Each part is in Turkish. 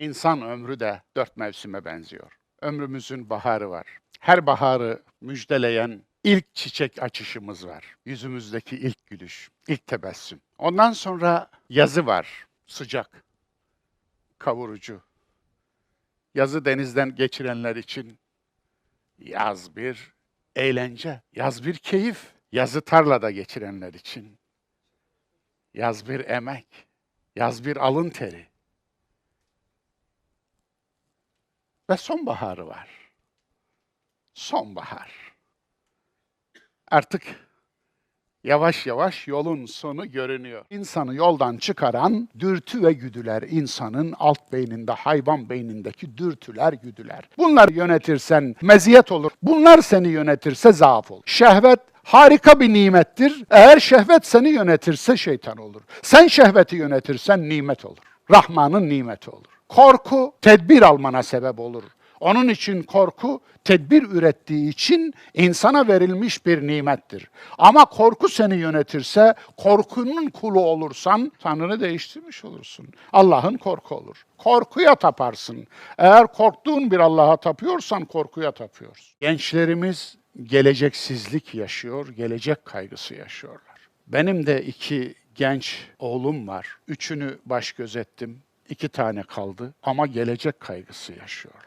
İnsan ömrü de dört mevsime benziyor. Ömrümüzün baharı var. Her baharı müjdeleyen ilk çiçek açışımız var. Yüzümüzdeki ilk gülüş, ilk tebessüm. Ondan sonra yazı var. Sıcak, kavurucu. Yazı denizden geçirenler için yaz bir eğlence, yaz bir keyif. Yazı tarlada geçirenler için yaz bir emek, yaz bir alın teri. Ve sonbaharı var. Sonbahar. Artık yavaş yavaş yolun sonu görünüyor. İnsanı yoldan çıkaran dürtü ve güdüler. insanın alt beyninde, hayvan beynindeki dürtüler, güdüler. Bunlar yönetirsen meziyet olur. Bunlar seni yönetirse zaaf olur. Şehvet harika bir nimettir. Eğer şehvet seni yönetirse şeytan olur. Sen şehveti yönetirsen nimet olur. Rahman'ın nimeti olur. Korku tedbir almana sebep olur. Onun için korku tedbir ürettiği için insana verilmiş bir nimettir. Ama korku seni yönetirse, korkunun kulu olursan Tanrı'nı değiştirmiş olursun. Allah'ın korku olur. Korkuya taparsın. Eğer korktuğun bir Allah'a tapıyorsan korkuya tapıyorsun. Gençlerimiz geleceksizlik yaşıyor, gelecek kaygısı yaşıyorlar. Benim de iki genç oğlum var. Üçünü baş gözettim. İki tane kaldı ama gelecek kaygısı yaşıyorlar.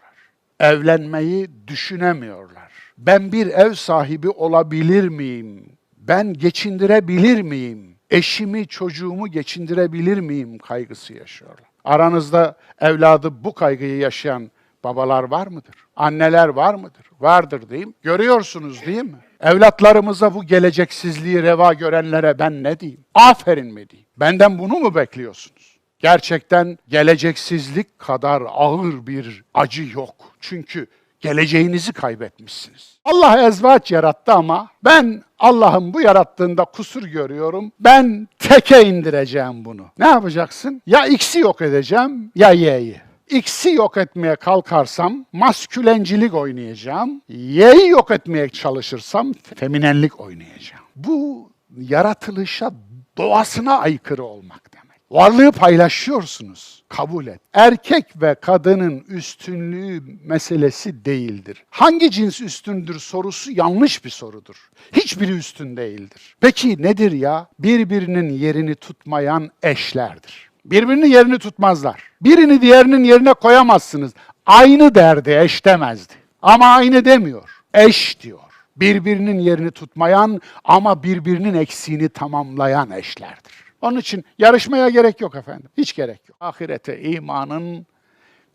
Evlenmeyi düşünemiyorlar. Ben bir ev sahibi olabilir miyim? Ben geçindirebilir miyim? Eşimi, çocuğumu geçindirebilir miyim kaygısı yaşıyorlar. Aranızda evladı bu kaygıyı yaşayan babalar var mıdır? Anneler var mıdır? Vardır diyeyim. Görüyorsunuz değil mi? Evlatlarımıza bu geleceksizliği reva görenlere ben ne diyeyim? Aferin mi diyeyim? Benden bunu mu bekliyorsunuz? Gerçekten geleceksizlik kadar ağır bir acı yok. Çünkü geleceğinizi kaybetmişsiniz. Allah ezvaç yarattı ama ben Allah'ın bu yarattığında kusur görüyorum. Ben teke indireceğim bunu. Ne yapacaksın? Ya X'i yok edeceğim ya Y'yi. X'i yok etmeye kalkarsam maskülencilik oynayacağım. Y'yi yok etmeye çalışırsam feminenlik oynayacağım. Bu yaratılışa, doğasına aykırı olmak. Varlığı paylaşıyorsunuz. Kabul et. Erkek ve kadının üstünlüğü meselesi değildir. Hangi cins üstündür sorusu yanlış bir sorudur. Hiçbiri üstün değildir. Peki nedir ya? Birbirinin yerini tutmayan eşlerdir. Birbirinin yerini tutmazlar. Birini diğerinin yerine koyamazsınız. Aynı derdi, eş demezdi. Ama aynı demiyor. Eş diyor. Birbirinin yerini tutmayan ama birbirinin eksiğini tamamlayan eşlerdir. Onun için yarışmaya gerek yok efendim. Hiç gerek yok. Ahirete imanın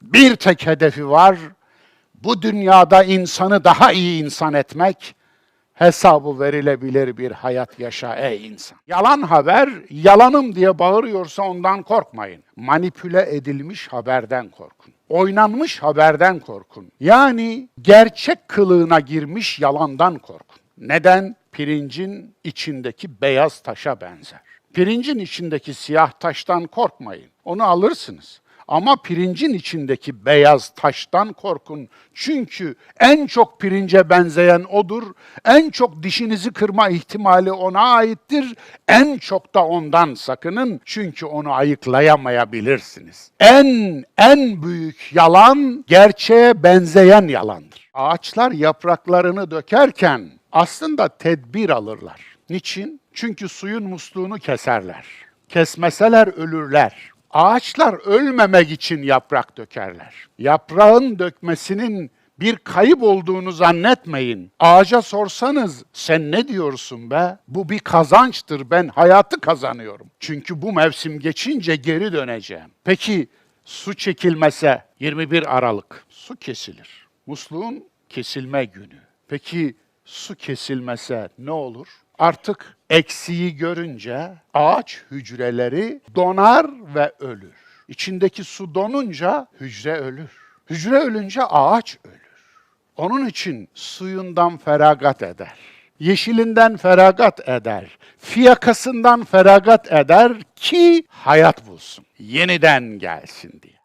bir tek hedefi var. Bu dünyada insanı daha iyi insan etmek, hesabı verilebilir bir hayat yaşa ey insan. Yalan haber, yalanım diye bağırıyorsa ondan korkmayın. Manipüle edilmiş haberden korkun. Oynanmış haberden korkun. Yani gerçek kılığına girmiş yalandan korkun. Neden? Pirincin içindeki beyaz taşa benzer. Pirincin içindeki siyah taştan korkmayın. Onu alırsınız. Ama pirincin içindeki beyaz taştan korkun. Çünkü en çok pirince benzeyen odur. En çok dişinizi kırma ihtimali ona aittir. En çok da ondan sakının. Çünkü onu ayıklayamayabilirsiniz. En en büyük yalan gerçeğe benzeyen yalandır. Ağaçlar yapraklarını dökerken aslında tedbir alırlar. Niçin? Çünkü suyun musluğunu keserler. Kesmeseler ölürler. Ağaçlar ölmemek için yaprak dökerler. Yaprağın dökmesinin bir kayıp olduğunu zannetmeyin. Ağaca sorsanız sen ne diyorsun be? Bu bir kazançtır. Ben hayatı kazanıyorum. Çünkü bu mevsim geçince geri döneceğim. Peki su çekilmese 21 Aralık su kesilir. Musluğun kesilme günü. Peki su kesilmese ne olur? Artık eksiği görünce ağaç hücreleri donar ve ölür. İçindeki su donunca hücre ölür. Hücre ölünce ağaç ölür. Onun için suyundan feragat eder. Yeşilinden feragat eder. Fiyakasından feragat eder ki hayat bulsun. Yeniden gelsin diye.